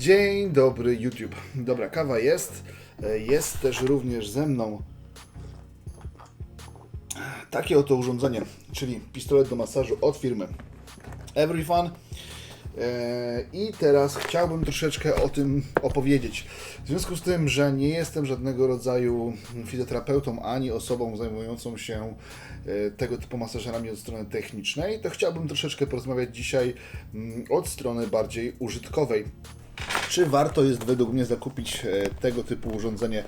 Dzień dobry YouTube. Dobra, kawa jest. Jest też również ze mną takie oto urządzenie, czyli pistolet do masażu od firmy Everyfun. E, I teraz chciałbym troszeczkę o tym opowiedzieć. W związku z tym, że nie jestem żadnego rodzaju fizjoterapeutą ani osobą zajmującą się e, tego typu masażerami od strony technicznej, to chciałbym troszeczkę porozmawiać dzisiaj mm, od strony bardziej użytkowej. Czy warto jest według mnie zakupić e, tego typu urządzenie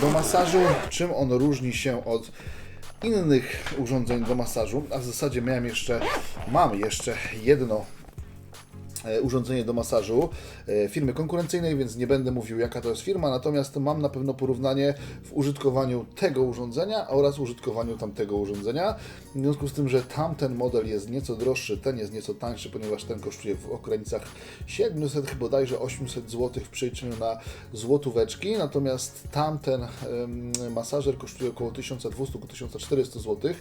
do masażu? Czym on różni się od innych urządzeń do masażu? A w zasadzie miałem jeszcze, mam jeszcze jedno urządzenie do masażu e, firmy konkurencyjnej, więc nie będę mówił jaka to jest firma, natomiast mam na pewno porównanie w użytkowaniu tego urządzenia oraz użytkowaniu tamtego urządzenia. W związku z tym, że tamten model jest nieco droższy, ten jest nieco tańszy, ponieważ ten kosztuje w okolicach 700, chyba bodajże 800 zł w przeliczeniu na złotóweczki, natomiast tamten masażer kosztuje około 1200-1400 zł,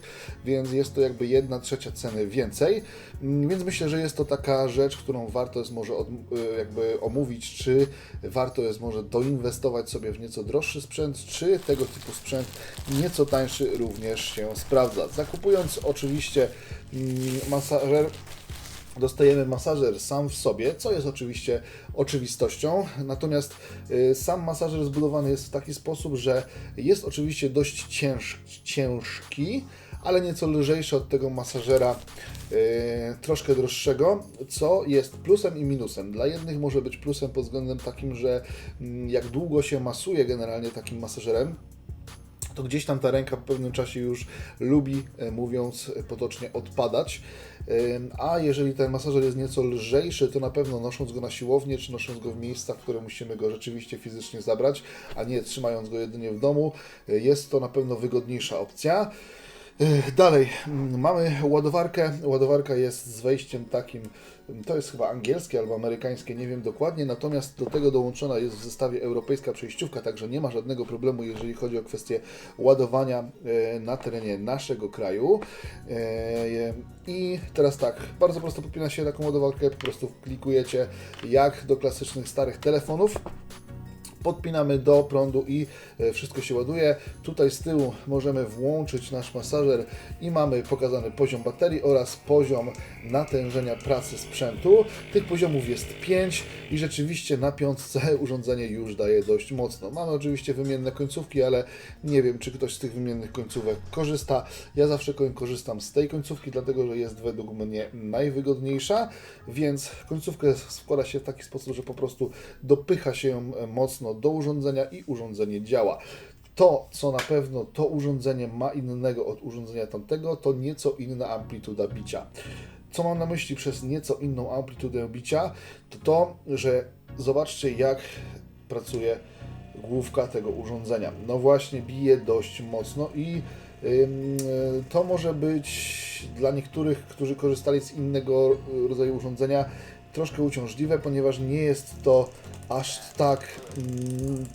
więc jest to jakby jedna trzecia ceny więcej, Mm, więc myślę, że jest to taka rzecz, którą warto jest może od, y, jakby omówić, czy warto jest może doinwestować sobie w nieco droższy sprzęt, czy tego typu sprzęt nieco tańszy również się sprawdza. Zakupując oczywiście mm, masażer dostajemy masażer sam w sobie, co jest oczywiście oczywistością. Natomiast y, sam masażer zbudowany jest w taki sposób, że jest oczywiście dość cięż, ciężki, ale nieco lżejszy od tego masażera y, troszkę droższego, co jest plusem i minusem. Dla jednych może być plusem pod względem takim, że mm, jak długo się masuje generalnie takim masażerem, to gdzieś tam ta ręka po pewnym czasie już lubi, e, mówiąc potocznie, odpadać. Ym, A jeżeli ten masażer jest nieco lżejszy, to na pewno nosząc go na siłownię, czy nosząc go w miejsca, w które musimy go rzeczywiście fizycznie zabrać, a nie trzymając go jedynie w domu, jest to na pewno wygodniejsza opcja. Dalej, mm, mamy ładowarkę. Ładowarka jest z wejściem takim, mm, to jest chyba angielskie albo amerykańskie, nie wiem dokładnie, natomiast do tego dołączona jest w zestawie europejska przejściówka, także nie ma żadnego problemu, jeżeli chodzi o kwestię ładowania e, na terenie naszego kraju. E, I teraz tak, bardzo prosto podpina się taką ładowarkę, po prostu klikujecie jak do klasycznych starych telefonów podpinamy do prądu i e, wszystko się ładuje. Tutaj z tyłu możemy włączyć nasz masażer i mamy pokazany poziom baterii oraz poziom natężenia pracy sprzętu. Tych poziomów jest 5 i rzeczywiście na piątce urządzenie już daje dość mocno. Mamy oczywiście wymienne końcówki, ale nie wiem, czy ktoś z tych wymiennych końcówek korzysta. Ja zawsze korzystam z tej końcówki, dlatego że jest według mnie najwygodniejsza, więc końcówkę składa się w taki sposób, że po prostu dopycha się ją e, do urządzenia i urządzenie działa. To, co na pewno to urządzenie ma innego od urządzenia tamtego, to nieco inna amplituda bicia. Co mam na myśli przez nieco inną amplitudę bicia, to to, że zobaczcie jak pracuje główka tego urządzenia. No właśnie bije dość mocno i to może być dla niektórych, którzy korzystali z innego y, rodzaju urządzenia, troszkę uciążliwe, ponieważ nie jest to aż tak mm,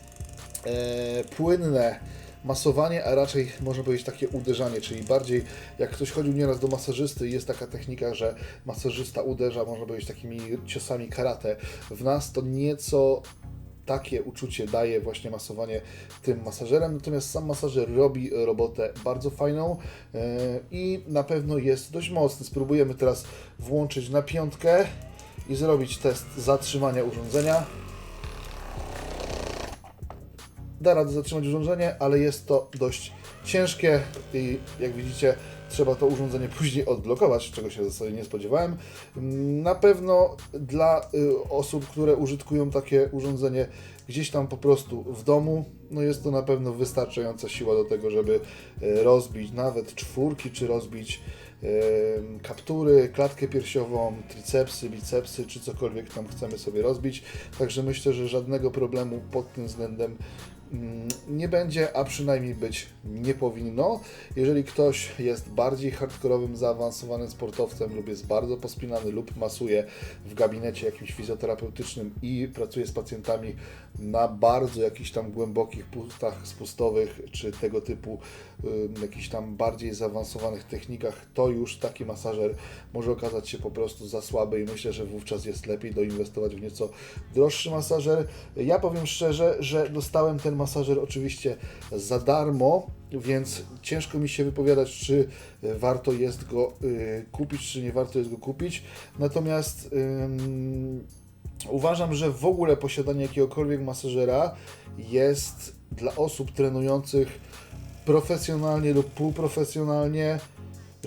e, płynne masowanie, a raczej można powiedzieć takie uderzanie, czyli bardziej jak ktoś chodził nieraz do masażysty jest taka technika, że masażysta uderza, można powiedzieć takimi ciosami karate w nas, to nieco takie uczucie daje właśnie masowanie tym masażerem, natomiast sam masażer robi robotę bardzo fajną e, i na pewno jest dość mocny. Spróbujemy teraz włączyć na piątkę i zrobić test zatrzymania urządzenia. Da radę zatrzymać urządzenie, ale jest to dość ciężkie i jak widzicie trzeba to urządzenie później odblokować, czego się zasadzie nie spodziewałem. Na pewno dla y, osób, które użytkują takie urządzenie gdzieś tam po prostu w domu, no jest to na pewno wystarczająca siła do tego, żeby y, rozbić nawet czwórki, czy rozbić kaptury, klatkę piersiową, tricepsy, bicepsy, czy cokolwiek tam chcemy sobie rozbić. Także myślę, że żadnego problemu pod tym względem nie będzie, a przynajmniej być nie powinno. Jeżeli ktoś jest bardziej hardkorowym, zaawansowanym sportowcem lub jest bardzo pospinany lub masuje w gabinecie jakimś fizjoterapeutycznym i pracuje z pacjentami na bardzo jakichś tam głębokich pustach spustowych czy tego typu y, jakichś tam bardziej zaawansowanych technikach, to już taki masażer może okazać się po prostu za słaby i myślę, że wówczas jest lepiej doinwestować w nieco droższy masażer. Ja powiem szczerze, że dostałem ten masażer oczywiście za darmo, więc ciężko mi się wypowiadać, czy warto jest go y, kupić, czy nie warto jest go kupić. Natomiast ym, uważam, że w ogóle posiadanie jakiegokolwiek masażera jest dla osób trenujących profesjonalnie lub półprofesjonalnie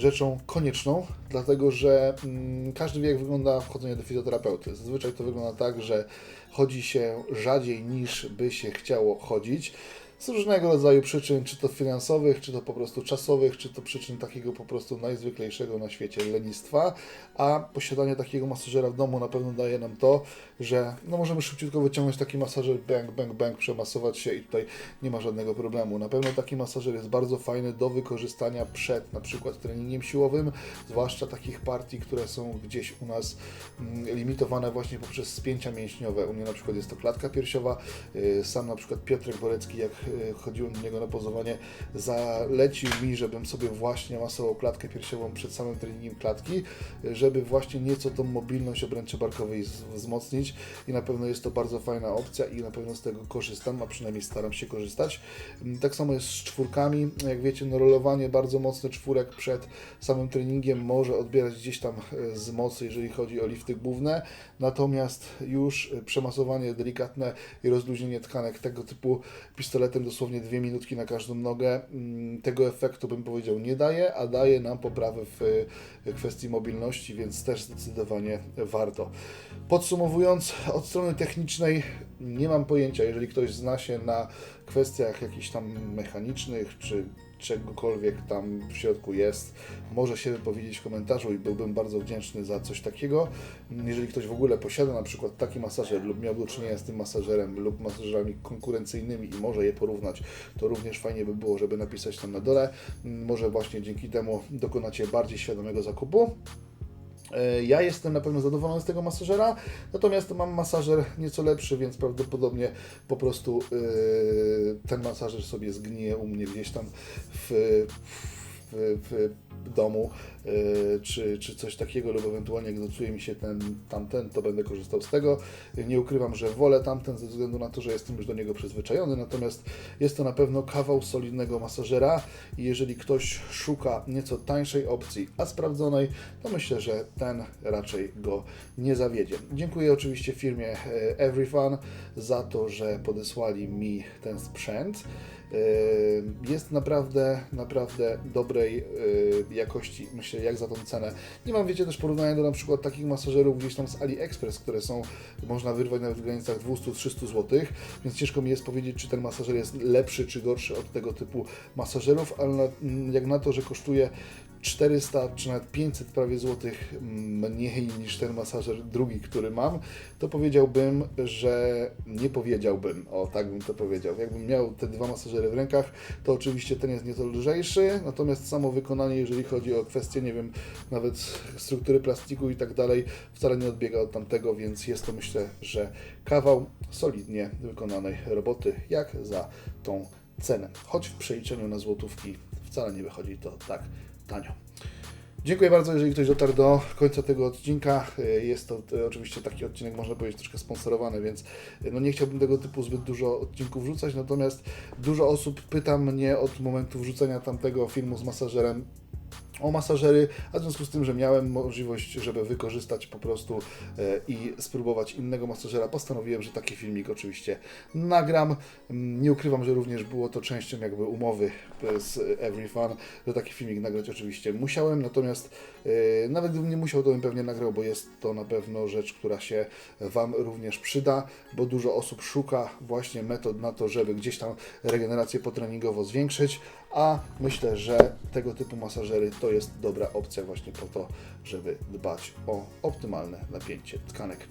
rzeczą konieczną, dlatego że mm, każdy wie, jak wygląda wchodzenie do fizjoterapeuty. Zazwyczaj to wygląda tak, że chodzi się rzadziej niż by się chciało chodzić. Z różnego rodzaju przyczyn, czy to finansowych, czy to po prostu czasowych, czy to przyczyn takiego po prostu najzwyklejszego na świecie lenistwa, a posiadanie takiego masażera w domu na pewno daje nam to, że no możemy szybciutko wyciągnąć taki masażer, bang, bang, bang, przemasować się i tutaj nie ma żadnego problemu. Na pewno taki masażer jest bardzo fajny do wykorzystania przed na przykład treningiem siłowym, zwłaszcza takich partii, które są gdzieś u nas mm, limitowane właśnie poprzez spięcia mięśniowe. U mnie na przykład jest to klatka piersiowa. Yy, Sam na przykład Piotrek Borecki, jak chodziłem do niego na pozowanie, zalecił mi, żebym sobie właśnie masował klatkę piersiową przed samym treningiem klatki, żeby właśnie nieco tą mobilność obręczy barkowej wzmocnić i na pewno jest to bardzo fajna opcja i na pewno z tego korzystam, a przynajmniej staram się korzystać. Mm, Tak samo jest z czwórkami. Jak wiecie, no rolowanie bardzo mocne czwórek przed samym treningiem może odbierać gdzieś tam e, z mocy, jeżeli chodzi o lifty główne, natomiast już e, przemasowanie delikatne i rozluźnienie tkanek tego typu pistoletem dosłownie dwie minutki na każdą nogę, mm, tego efektu bym powiedział nie daje, a daje nam poprawę w e, kwestii mobilności, więc też zdecydowanie warto. Podsumowując, od strony technicznej nie mam pojęcia, jeżeli ktoś zna się na kwestiach jakichś tam mechanicznych, czy czegokolwiek tam w środku jest, może się wypowiedzieć w komentarzu i byłbym bardzo wdzięczny za coś takiego. Jeżeli ktoś w ogóle posiada na przykład taki masażer lub miał do czynienia z tym masażerem lub masażerami konkurencyjnymi i może je porównać, to również fajnie by było, żeby napisać tam na dole. Może właśnie dzięki temu dokonacie bardziej świadomego zakupu. E, Ja jestem na pewno zadowolony z tego masażera, natomiast mam masażer nieco lepszy, więc prawdopodobnie po prostu yy, ten masażer sobie zgnije u mnie gdzieś tam w, w, w domu, czy, czy coś takiego, lub ewentualnie jak docuje mi się ten tamten, to będę korzystał z tego. Nie ukrywam, że wolę tamten ze względu na to, że jestem już do niego przyzwyczajony, natomiast jest to na pewno kawał solidnego masażera i jeżeli ktoś szuka nieco tańszej opcji, a sprawdzonej, to myślę, że ten raczej go nie zawiedzie. Dziękuję oczywiście firmie e, Everyfun za to, że podesłali mi ten sprzęt. E, Jest naprawdę, naprawdę dobrej e, jakości, myślę, jak za tą cenę. Nie mam, wiecie, też porównania do na przykład takich masażerów gdzieś tam z AliExpress, które są, można wyrwać nawet w granicach 200-300 zł, więc ciężko mi jest powiedzieć, czy ten masażer jest lepszy czy gorszy od tego typu masażerów, ale na, jak na to, że kosztuje 400 czy nawet 500 prawie złotych mniej niż ten masażer drugi, który mam, to powiedziałbym, że nie powiedziałbym, o tak bym to powiedział. Jakbym miał te dwa masażery w rękach, to oczywiście ten jest nieco lżejszy, natomiast samo wykonanie, jeżeli chodzi o kwestie, nie wiem, nawet struktury plastiku i tak dalej, wcale nie odbiega od tamtego, więc jest to myślę, że kawał solidnie wykonanej roboty, jak za tą cenę. Choć w przeliczeniu na złotówki wcale nie wychodzi to tak tanio. Dziękuję bardzo, jeżeli ktoś dotarł do końca tego odcinka. Y, Jest to y, oczywiście taki odcinek, można powiedzieć, troszkę sponsorowany, więc y, no nie chciałbym tego typu zbyt dużo odcinków wrzucać, natomiast dużo osób pyta mnie od momentu wrzucenia tamtego filmu z masażerem o masażery, a w związku z tym, że miałem możliwość, żeby wykorzystać po prostu e, i spróbować innego masażera, postanowiłem, że taki filmik oczywiście nagram. Mm, Nie ukrywam, że również było to częścią jakby umowy e, z Everyfun, że taki filmik nagrać oczywiście musiałem, natomiast e, nawet gdybym nie musiał, to bym pewnie nagrał, bo jest to na pewno rzecz, która się Wam również przyda, bo dużo osób szuka właśnie metod na to, żeby gdzieś tam regenerację potreningowo zwiększyć, a myślę, że tego typu masażery to jest dobra opcja właśnie po to, żeby dbać o optymalne napięcie tkanek.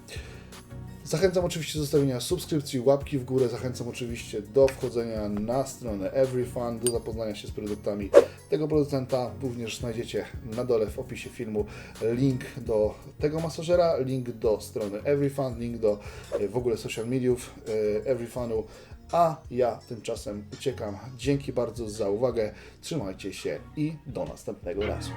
Zachęcam oczywiście do zostawienia subskrypcji, łapki w górę. Zachęcam oczywiście do wchodzenia na stronę EveryFun, do zapoznania się z produktami tego producenta. Również znajdziecie na dole w opisie filmu link do tego masażera, link do strony EveryFun, link do e, w ogóle social mediów e, EveryFunu. A ja tymczasem uciekam. Dzięki bardzo za uwagę. Trzymajcie się i do następnego razu.